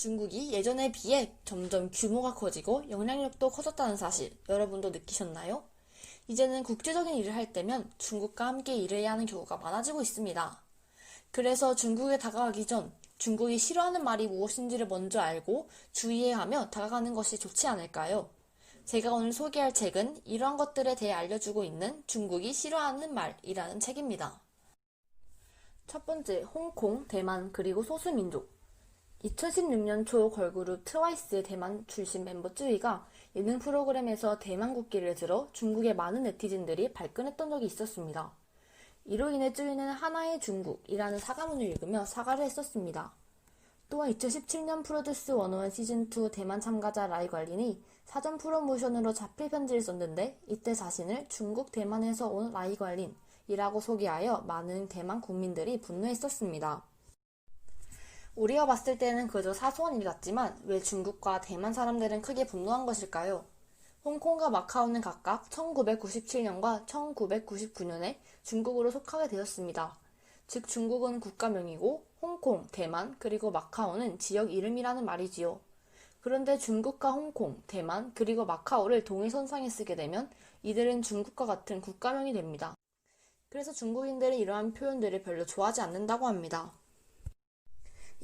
중국이 예전에 비해 점점 규모가 커지고 영향력도 커졌다는 사실 여러분도 느끼셨나요? 이제는 국제적인 일을 할 때면 중국과 함께 일해야 하는 경우가 많아지고 있습니다. 그래서 중국에 다가가기 전 중국이 싫어하는 말이 무엇인지를 먼저 알고 주의해야 하며 다가가는 것이 좋지 않을까요? 제가 오늘 소개할 책은 이러한 것들에 대해 알려주고 있는 중국이 싫어하는 말이라는 책입니다. 첫 번째, 홍콩, 대만, 그리고 소수민족. 2016년 초 걸그룹 트와이스의 대만 출신 멤버 쯔위가 예능 프로그램에서 대만 국기를 들어 중국의 많은 네티즌들이 발끈했던 적이 있었습니다. 이로 인해 쯔위는 하나의 중국이라는 사과문을 읽으며 사과를 했었습니다. 또한 2017년 프로듀스 101 시즌2 대만 참가자 라이 관린이 사전 프로모션으로 자필 편지를 썼는데 이때 자신을 중국 대만에서 온 라이 관린이라고 소개하여 많은 대만 국민들이 분노했었습니다. 우리가 봤을 때는 그저 사소한 일 같지만 왜 중국과 대만 사람들은 크게 분노한 것일까요? 홍콩과 마카오는 각각 1997년과 1999년에 중국으로 속하게 되었습니다. 즉 중국은 국가명이고 홍콩, 대만, 그리고 마카오는 지역 이름이라는 말이지요. 그런데 중국과 홍콩, 대만, 그리고 마카오를 동일선상에 쓰게 되면 이들은 중국과 같은 국가명이 됩니다. 그래서 중국인들은 이러한 표현들을 별로 좋아하지 않는다고 합니다.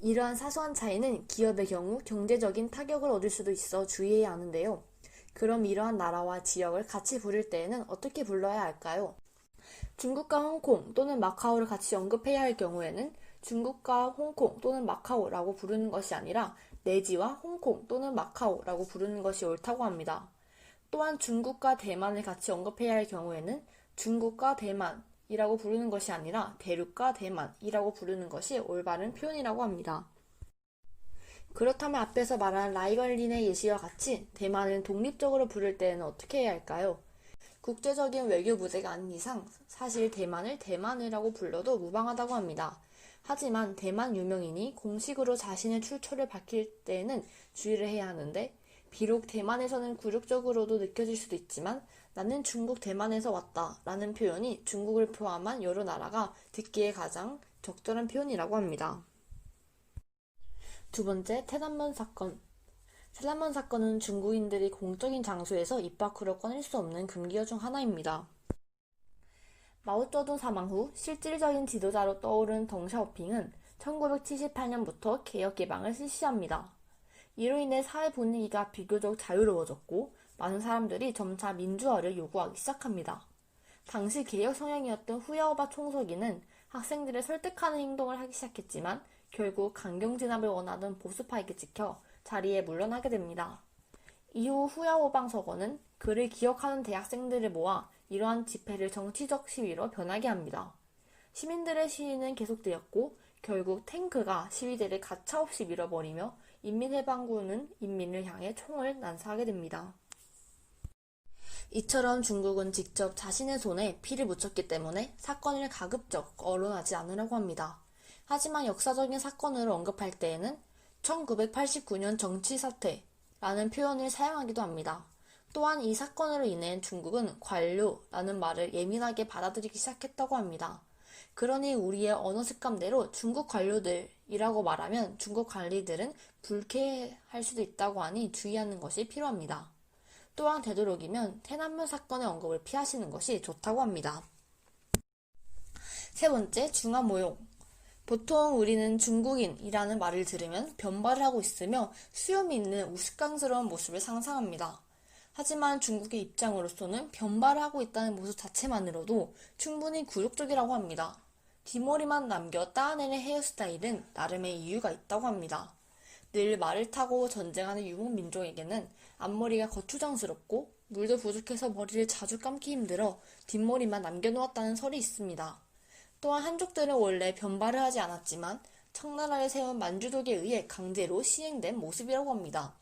이러한 사소한 차이는 기업의 경우 경제적인 타격을 얻을 수도 있어 주의해야 하는데요. 그럼 이러한 나라와 지역을 같이 부를 때에는 어떻게 불러야 할까요? 중국과 홍콩 또는 마카오를 같이 언급해야 할 경우에는 중국과 홍콩 또는 마카오라고 부르는 것이 아니라 내지와 홍콩 또는 마카오라고 부르는 것이 옳다고 합니다. 또한 중국과 대만을 같이 언급해야 할 경우에는 중국과 대만 이라고 부르는 것이 아니라 대륙과 대만이라고 부르는 것이 올바른 표현이라고 합니다. 그렇다면 앞에서 말한 라이걸린의 예시와 같이 대만을 독립적으로 부를 때는 어떻게 해야 할까요? 국제적인 외교 부대가 아닌 이상 사실 대만을 대만이라고 불러도 무방하다고 합니다. 하지만 대만 유명인이 공식으로 자신의 출처를 밝힐 때에는 주의를 해야 하는데 비록 대만에서는 굴욕적으로도 느껴질 수도 있지만 나는 중국 대만에서 왔다 라는 표현이 중국을 포함한 여러 나라가 듣기에 가장 적절한 표현이라고 합니다. 두 번째, 테난먼 사건. 테난먼 사건은 중국인들이 공적인 장소에서 입 밖으로 꺼낼 수 없는 금기어 중 하나입니다. 마오쩌둥 사망 후 실질적인 지도자로 떠오른 덩샤오핑은 1978년부터 개혁 개방을 실시합니다. 이로 인해 사회 분위기가 비교적 자유로워졌고 많은 사람들이 점차 민주화를 요구하기 시작합니다. 당시 개혁 성향이었던 후야오바 총서기는 학생들을 설득하는 행동을 하기 시작했지만 결국 강경 진압을 원하던 보수파에게 찍혀 자리에 물러나게 됩니다. 이후 후야오방 서거는 그를 기억하는 대학생들을 모아 이러한 집회를 정치적 시위로 변하게 합니다. 시민들의 시위는 계속되었고 결국 탱크가 시위대를 가차없이 밀어버리며 인민해방군은 인민을 향해 총을 난사하게 됩니다. 이처럼 중국은 직접 자신의 손에 피를 묻혔기 때문에 사건을 가급적 언론하지 않으려고 합니다. 하지만 역사적인 사건을 언급할 때에는 1989년 정치 사태라는 표현을 사용하기도 합니다. 또한 이 사건으로 인해 중국은 관료라는 말을 예민하게 받아들이기 시작했다고 합니다. 그러니 우리의 언어 습관대로 중국 관료들이라고 말하면 중국 관리들은 불쾌할 수도 있다고 하니 주의하는 것이 필요합니다. 또한 되도록이면 태난문 사건의 언급을 피하시는 것이 좋다고 합니다. 세 번째, 중화 모용. 보통 우리는 중국인이라는 말을 들으면 변발을 하고 있으며 수염이 있는 우스꽝스러운 모습을 상상합니다. 하지만 중국의 입장으로서는 변발을 하고 있다는 모습 자체만으로도 충분히 굴욕적이라고 합니다. 뒷머리만 남겨 따내는 헤어스타일은 나름의 이유가 있다고 합니다. 늘 말을 타고 전쟁하는 유목 민족에게는 앞머리가 거추장스럽고 물도 부족해서 머리를 자주 감기 힘들어 뒷머리만 남겨놓았다는 설이 있습니다. 또한 한족들은 원래 변발을 하지 않았지만 청나라를 세운 만주독에 의해 강제로 시행된 모습이라고 합니다.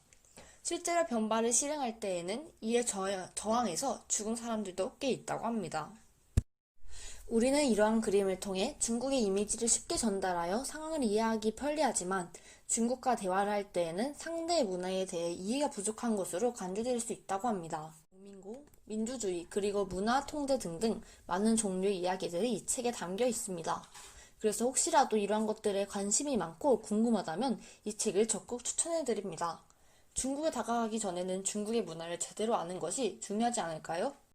실제로 변발을 실행할 때에는 이에 저항해서 죽은 사람들도 꽤 있다고 합니다. 우리는 이러한 그림을 통해 중국의 이미지를 쉽게 전달하여 상황을 이해하기 편리하지만 중국과 대화를 할 때에는 상대의 문화에 대해 이해가 부족한 것으로 간주될 수 있다고 합니다. 민국, 민주주의, 그리고 문화 통제 등등 많은 종류의 이야기들이 이 책에 담겨 있습니다. 그래서 혹시라도 이러한 것들에 관심이 많고 궁금하다면 이 책을 적극 추천해 드립니다. 중국에 다가가기 전에는 중국의 문화를 제대로 아는 것이 중요하지 않을까요?